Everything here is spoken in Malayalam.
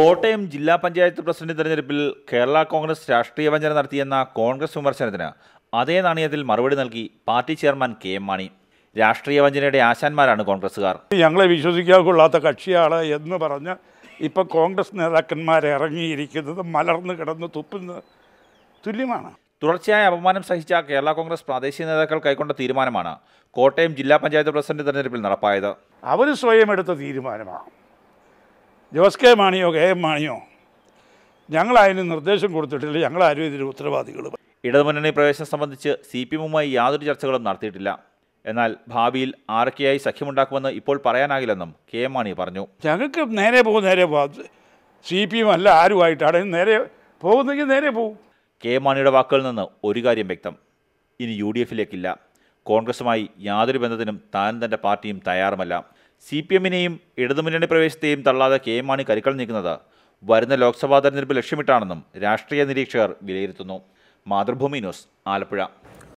കോട്ടയം ജില്ലാ പഞ്ചായത്ത് പ്രസിഡന്റ് തെരഞ്ഞെടുപ്പിൽ കേരള കോൺഗ്രസ് രാഷ്ട്രീയ വഞ്ചന നടത്തിയെന്ന കോൺഗ്രസ് വിമർശനത്തിന് അതേ നാണയത്തിൽ മറുപടി നൽകി party chairman K M Mani. രാഷ്ട്രീയ വഞ്ചനയുടെ ആശാന്മാരാണ് കോൺഗ്രസ്സുകാർ. ഞങ്ങളെ വിശ്വസിക്കാൻ കൊള്ളാത്ത കക്ഷിയാണ് എന്ന് പറഞ്ഞ് ഇപ്പം കോൺഗ്രസ് നേതാക്കന്മാർ ഇറങ്ങിയിരിക്കുന്നത് മലർന്ന് കിടന്ന് തുപ്പുന്നത് തുല്യമാണ്. തുടർച്ചയായ അപമാനം സഹിച്ച കേരള കോൺഗ്രസ് പ്രാദേശിക നേതാക്കൾ കൈക്കൊണ്ട തീരുമാനമാണ് കോട്ടയം ജില്ലാ പഞ്ചായത്ത് പ്രസിഡന്റ് തെരഞ്ഞെടുപ്പിൽ നടപ്പായത്. അവർ സ്വയം എടുത്ത തീരുമാനമാണ്. ജോസ് കെ മാണിയോ കെ എം മാണിയോ? ഞങ്ങളതിന് നിർദ്ദേശം കൊടുത്തിട്ടില്ല. ഞങ്ങളാരും ഇതിന് ഉത്തരവാദികൾ ഇടതുമുന്നണി പ്രവേശനം സംബന്ധിച്ച് സി പി എമ്മുമായി യാതൊരു ചർച്ചകളും നടത്തിയിട്ടില്ല. എന്നാൽ ഭാവിയിൽ ആരൊക്കെയായി സഖ്യമുണ്ടാക്കുമെന്ന് ഇപ്പോൾ പറയാനാകില്ലെന്നും കെ എം മാണി പറഞ്ഞു. ഞങ്ങൾക്ക് നേരെ പോകും നേരെ പോകാം സി പി എം അല്ല ആരുമായിട്ടാണ്? നേരെ പോകുന്നെങ്കിൽ നേരെ പോകും. കെ എം മാണിയുടെ വാക്കുകളിൽ നിന്ന് ഒരു കാര്യം വ്യക്തം. ഇനി യു ഡി എഫിലേക്കില്ല. കോൺഗ്രസുമായി യാതൊരു ബന്ധത്തിനും താൻ തന്റെ പാർട്ടിയും തയ്യാറുമല്ല. സി പി എമ്മിനെയും ഇടതുമുന്നണി പ്രവേശത്തെയും തള്ളാതെ കെ എം മാണി കരുക്കൾ നീക്കുന്നത് വരുന്ന ലോക്സഭാ തെരഞ്ഞെടുപ്പ് ലക്ഷ്യമിട്ടാണെന്നും രാഷ്ട്രീയ നിരീക്ഷകർ വിലയിരുത്തുന്നു. മാതൃഭൂമി ന്യൂസ് ആലപ്പുഴ.